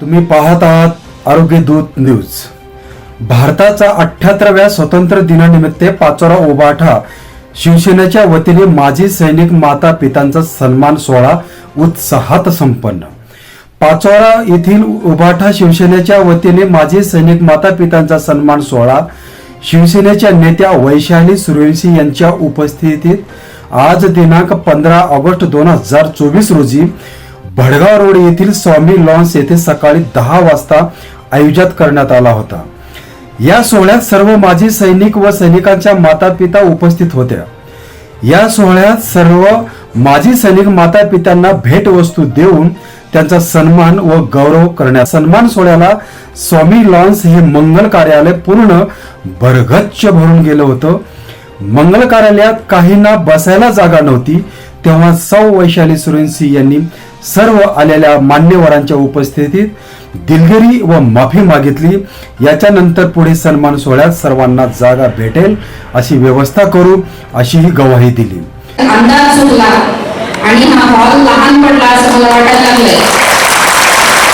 तुम्ही पाहत आहात आरोग्य दूत न्यूज. भारताचा अठ्ठ्याहत्तराव्या स्वतंत्र दिनानिमित्त पाचोरा ओबाठा शिवसेनेच्या वतीने माजी सैनिक माता पितांचा सन्मान सोहळा उत्साहात संपन्न. पाचोरा येथील उबाठा शिवसेनेच्या वतीने माजी सैनिक माता पितांचा सन्मान सोहळा शिवसेनेच्या नेत्या वैशाली सूर्यवंशी यांच्या उपस्थितीत आज दिनांक पंधरा ऑगस्ट दोन हजार चोवीस रोजी भडगाव रोड येथील स्वामी लॉन्स येथे सकाळी दहा वाजता आयोजित करण्यात आला होता. या सोहळ्यात सर्व माजी सैनिक व सैनिकांच्या माता पिता उपस्थित होत्या. या सोहळ्यात सर्व माजी सैनिक माता पित्यांना भेटवस्तू देऊन त्यांचा सन्मान व गौरव करण्यात सन्मान सोहळ्याला स्वामी लॉन्स हे मंगल कार्यालय पूर्ण भरगच्च भरून गेलं होतं. मंगल कार्यालयात काहींना बसायला जागा नव्हती तेव्हा सौ वैशाली सुरेंसी यांनी सर्व आलेल्या मान्यवरांच्या उपस्थितीत दिलगिरी व माफी मागितली. याच्यानंतर पुढे सन्मान सोहळ्यात सर्वांना जागा भेटेल अशी व्यवस्था करू अशी ही गवाही दिली. अंदाज चुकला आणि हा हॉल लहान पडला असं मला वाटायला लागलंय.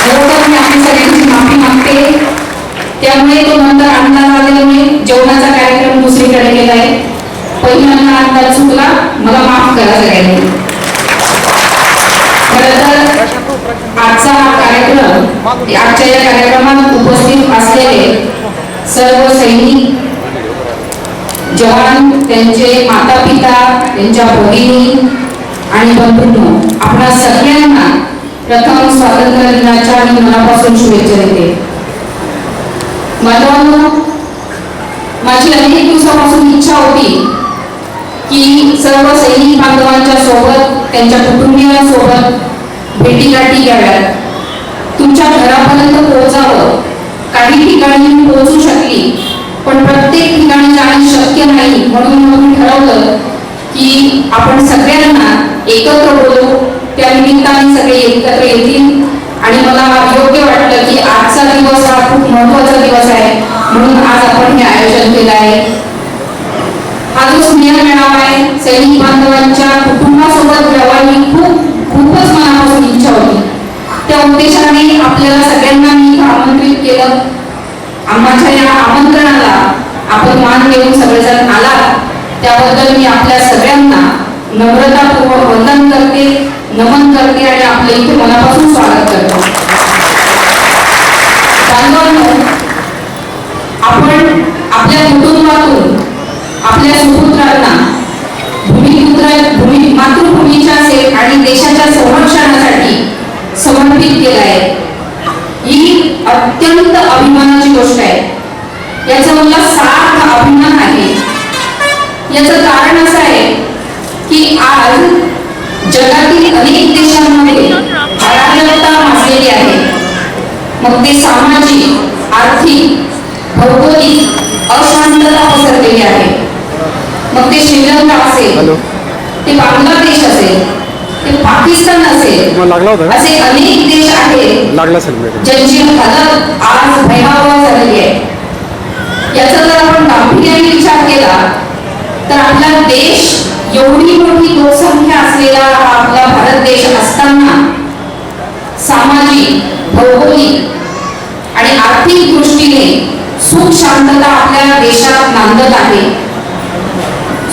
खरोखर मी आपली सगळ्यांची माफी मागते त्यामुळे तो नंतर अंदाज आल्यामुळे जेवणाचा कार्यक्रम दुसरीकडे गेलाय पहिल्यांदा अंदाज चुकला मला माफ करा सगळ्यांनी. तर आजचा कार्यक्रम आजच्या या कार्यक्रमात उपस्थित असलेले सर्व सैनिक जवान त्यांचे माता पिता त्यांच्या भगिनी आणि बंधूंनो आपणा सगळ्यांना प्रथम स्वातंत्र्य दिनाच्या आणि मनापासून शुभेच्छा देते. मला माझी अनेक दिवसापासून इच्छा होती की सर्व सैनिक बांधवांच्या सोबत त्यांच्या कुटुंबियांसोबत भेटीगाठी घ्याव्यात तुमच्या घरापर्यंत पोहोचावं. काही ठिकाणी मी पोहोचू शकली पण प्रत्येक ठिकाणी जाणे शक्य नाही म्हणून मग ठरवलं की आपण सगळ्यांना एकत्र बोलू. त्या निमित्ताने सगळे एकत्र येतील. आणि मला योग्य वाटलं की आजचा दिवस हा खूप महत्त्वाचा दिवस आहे. म्हणून आज आपण हे आयोजन केलं आहे. हा जो स्नेह मेळावा आहे सैनिक बांधवांच्या कुटुंबासोबत व्यवहार खूप उद्देशाने आपल्याला सगळ्यांना मी आमंत्रित केलं. आम्हाच्या या आमंत्रणाला आपण मान देऊन सगळेजण आला त्याबद्दल मी आपल्या सगळ्यांना नम्रतापूर्वक वंदन करते नमन करते आणि आपल्या इथे मनापासून स्वागत करतो. आपण आपल्या कुटुंबातून आपल्या सुपुत्रांना भूमिपुत्र भूमी मातृभूमीच्या आणि देशाच्या संरक्षणासाठी समर्पित केलं आहे. ही अत्यंत अभिमानाची गोष्ट आहे. याचा मला सार्थ अभिमान आहे. याचं कारण असं आहे की आज जगातील अनेक देशांमध्ये अराजकता माजलेली आहे. मग ते सामाजिक आर्थिक भौगोलिक अशांतता पसरलेली आहे. मग ते श्रीलंका असेल ते बांगलादेश असेल ते पाकिस्तान असेल? असे अनेक देश आहेत ज्यांची हालत आज भयावह झालेली आहे. याचा जर आपण गांभीर्याने विचार केला तर आपला देश एवढी मोठी लोकसंख्या असलेला हा आपला भारत देश असताना सामाजिक भौगोलिक आणि आर्थिक दृष्टीने सुख शांतता आपल्या देशात नांदत आहे.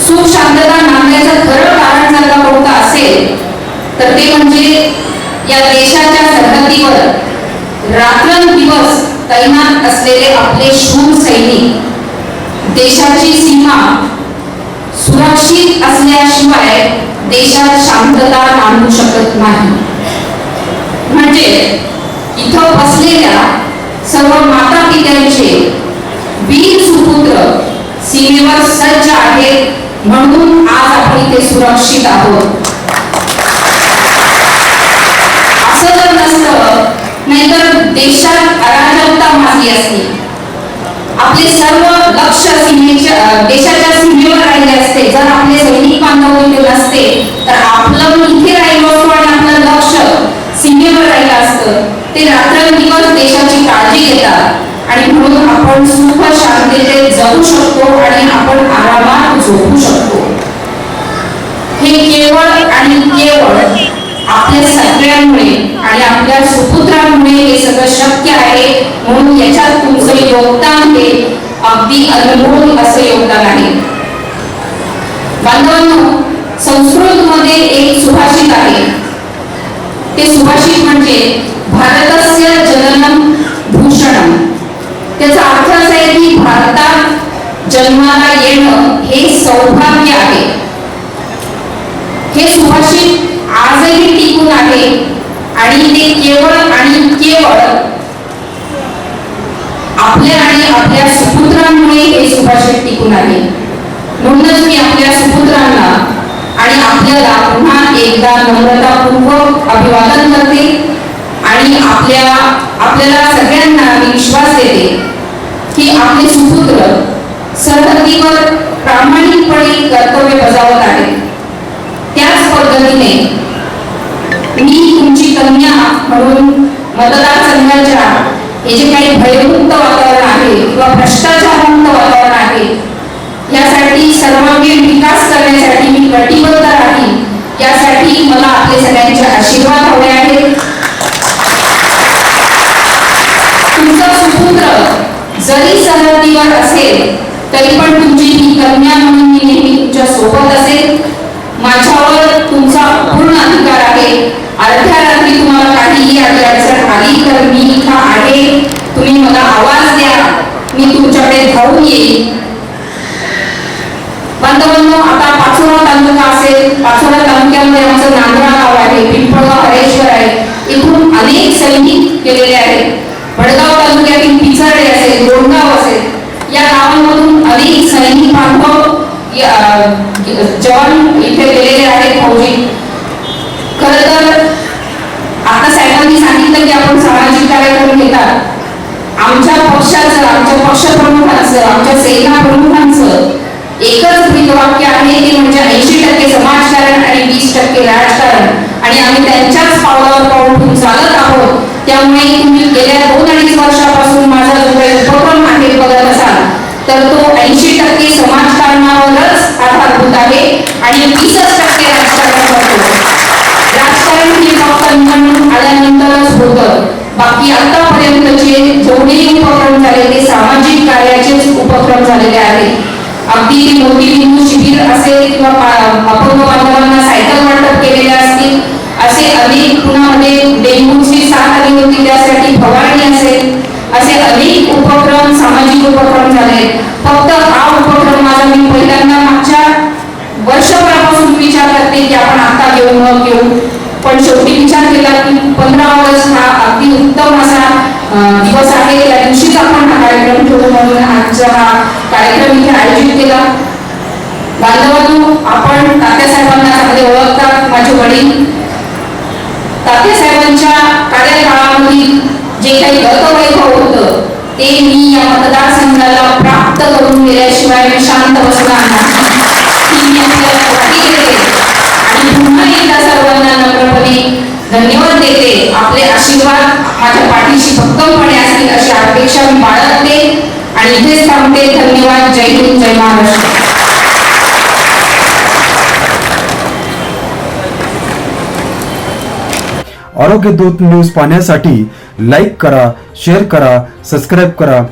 सुख शांतता नांदण्याचं खरं कारण जर का कोणतं असेल तर ते म्हणजे या देशाच्या सरहद्दीवर रात्रंदिवस तैनात असलेले आपले शूर सैनिक देशाची सीमा सुरक्षित असल्याशिवाय देशात शांतता नांदू शकत नाही. म्हणजे इथं असलेल्या सर्व माता पित्यांचे वीर सुपुत्र सीमेवर सज्ज आहेत म्हणून आज आपण इथे सुरक्षित आहोत. असं जर नसतं नाहीतर देशात अराजकता माजली असते. आपले सर्व लक्ष सीमेच्या देशाच्या सीमेवर राहिले असते. जर आपले सैनिक बांधव इथे नसते तर आपलं इथे राहिलो असतो आणि आपलं लक्ष सीमेवर राहिलं असतं. ते रात्रंदिवस देशाची काळजी घेतात. आणि म्हणून आपण सुख शांततेत जगू शकतो आणि आपण आरामात झोपू शकतो. हे केवळ आणि केवळ आपल्या सगळ्यांमुळे आणि आपल्या सुपुत्रांमुळे हे सगळं शक्य आहे म्हणून याच्यात तुमचं योगदान हे अगदी अनमोल असं योगदान आहे. बांधवांनो संस्कृत मध्ये एक सुभाषित आहे. ते सुभाषित म्हणजे भारतस्य जननम भूषणम त्याचा अर्थ असा आहे की भारतात जन्माला येणं हे सौभाग्य आहे. हे सुभाषित आजही टिकून आहे आणि ते केवळ आणि केवळ आपल्या आणि आपल्या सुपुत्रांमुळे हे सुभाषित टिकून आहे. म्हणूनच मी आपल्या सुपुत्रांना आणि आपल्याला पुन्हा एकदा नम्रतापूर्वक अभिवादन करते आणि आपल्या आपल्याला सगळ्यांना मी विश्वास देते की आपले सुपुत्र सरहद्दीवर प्रामाणिकपणे कर्तव्य बजावत म्हणून मतदारसंघाच्या हे जे काही भयमुक्त वातावरण आहे किंवा भ्रष्टाचारमुक्त वातावरण आहे यासाठी सर्वांगीण विकास करण्यासाठी मी कटिबद्ध राहील यासाठी मला आपले सगळ्यांचे आशीर्वाद हवे आहेत. तुमचा सुपुत्र जरी सरहदीवर असेल तरी पण तुमची ही कन्या म्हणून मी नेहमी तुमच्यासोबत असेल. माझ्यावर तुमचा पूर्ण अधिकार आहे. अर्ध्या रात्री तुम्हाला काहीही अडी अडचण आली तर मी इथं आहे. तुम्ही मला आवाज द्या. मी तुमच्याकडे धावून येईल बांधवांनो आता पाचोरा तालुका असेल. पाचोरा तालुक्यामध्ये आमचं नांदरा गाव आहे. पिंपळगाव हरेश्वर आहे. इथून अनेक सैनिक गेलेले आहेत. भडगाव तालुक्यातील पिचर्डे असेल गोंडगाव असेल या गावांमधून अनेक सैनिक बांधव जवान इथे गेलेले आहेत. फौजी खर तर आता साहेबांनी सांगितलं की आपण सामाजिक कार्यक्रम घेतात. आमच्या पक्षाचं आमच्या पक्षप्रमुखांचं आमच्या सेना प्रमुखांचं एकच ब्रीदवाक्य आहे ते म्हणजे ऐंशी टक्के समाजकारण आणि वीस टक्के राजकारण. आणि आम्ही त्यांच्याच पावलावर पाऊल ठेवून चालत आहोत. त्यामुळे तुम्ही गेल्या दोन अडीच वर्षापासून माझा जो काही उपक्रम आहे बघत असाल तर तो ऐंशी टक्के समाजकारणावरच आधारभूत आहे आणि वीसच टक्के राजकारण हे आल्यानंतरच होतं. बाकी आतापर्यंतचे जेवढेही उपक्रम झाले ते सामाजिक कार्याचेच उपक्रम झालेले आहेत. अगदी ते मोठी हिंदू शिबिर असेल किंवा अपंग बांधवांना सायकल वाटप केलेले असतील असे अनेक पुण्यामध्ये डेंगूची साथ आली होती त्यासाठी फवारणी असेल असे अनेक उपक्रम सामाजिक उपक्रम झाले. फक्त हा उपक्रम माझा मी पहिल्यांदा मागच्या वर्षभरापासून विचार करते की आपण आता घेऊ न घेऊ पण शेवटी विचार केला की पंधरा ऑगस्ट हा अगदी उत्तम असा दिवस आहे. त्या दिवशीच आपण हा कार्यक्रम ठेवू म्हणून आजचा हा कार्यक्रम इथे आयोजित केला. बांधवांनो आपण तात्यासाहेबांना चांगले ओळखतात माझे वडील. तात्यासाहेबांच्या कार्यकाळामधील जे काही गतवैभव हो होतं ते मी या मतदारसंघाला प्राप्त करून गेल्याशिवाय मी शांत बसणार नाही. आणि पुन्हा एकदा सर्वांना नम्रपणे धन्यवाद देते. आपले आशीर्वाद माझ्या पाठीशी भक्कमपणे असतील अशी अपेक्षा मी बाळगते. आणि इथेच थांबते. धन्यवाद. जय हिंद जय महाराष्ट्र. आरोग्य दूत न्यूज पाहण्यासाठी लाईक करा शेअर करा सबस्क्राईब करा.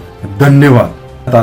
धन्यवाद.